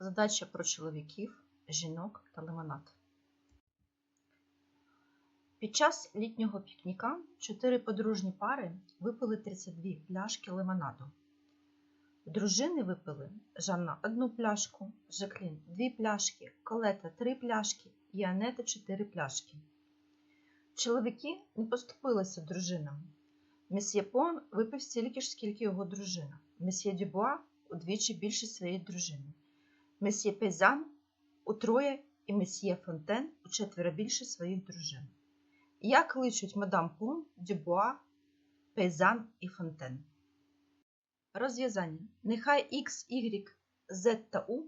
Задача про чоловіків, жінок та лимонад. Під час літнього пікніка чотири подружні пари випили 32 пляшки лимонаду. Дружини випили Жанна одну пляшку, Жаклін дві пляшки, Колета три пляшки і Анета чотири пляшки. Чоловіки не поступилися дружинам. Месьє Пон випив стільки ж, скільки його дружина. Месьє Дюбуа удвічі більше своєї дружини. Месьє Пейзан утроє і месьє Фонтен учетверо більше своїх дружин. Як кличуть мадам Пон, Дюбуа, Пейзан і Фонтен. Розв'язання. Нехай X, Y, Z та U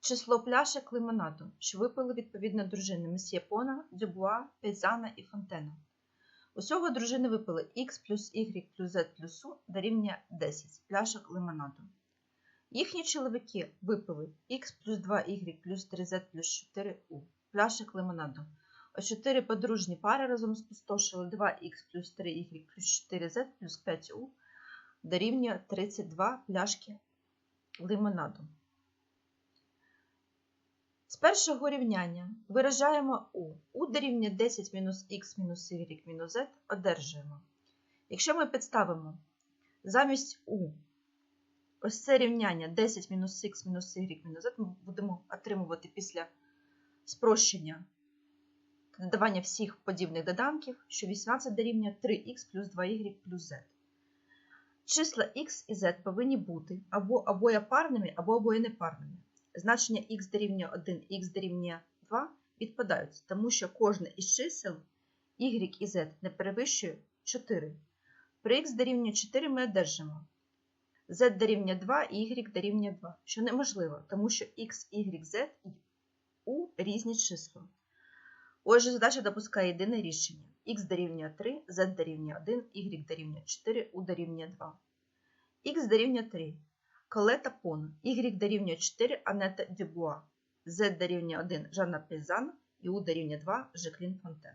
число пляшок лимонаду, що випили відповідно дружини месьє Пона, Дюбуа, Пейзана і Фонтена. Усього дружини випили X плюс Y плюс Z плюс U дорівнює 10 пляшок лимонаду. Їхні чоловіки випили X плюс 2Y плюс 3Z плюс 4U пляшок лимонаду. А 4 подружні пари разом спустошили 2X плюс 3Y плюс 4Z плюс 5U дорівнює 32 пляшки лимонаду. З першого рівняння виражаємо U. U дорівнює 10 мінус X мінус Y мінус Z одержуємо. Якщо ми підставимо замість U ось це рівняння 10 мінус X мінус Y мінус Z, ми будемо отримувати після спрощення додавання всіх подібних доданків, що 18 дорівнює 3х плюс 2y плюс z. Числа x і z повинні бути або обоєпарними, або обоєнепарними. Значення x дорівнює 1, x дорівнює 2 відпадають, тому що кожне із чисел y і z не перевищує 4. При x дорівнює 4 ми одержимо z дорівнює 2 і y дорівнює 2, що неможливо, тому що x, y, z і u різні числа. Отже, задача допускає єдине рішення. Х дорівнює 3, z дорівнює 1, y дорівнює 4, u дорівнює 2. Х дорівнює 3. Колета Пон. Y дорівнює 4, Анета Дюбуа. Z дорівнює 1, Жанна Пейзан і U дорівнює 2, Жеклін Фонтен.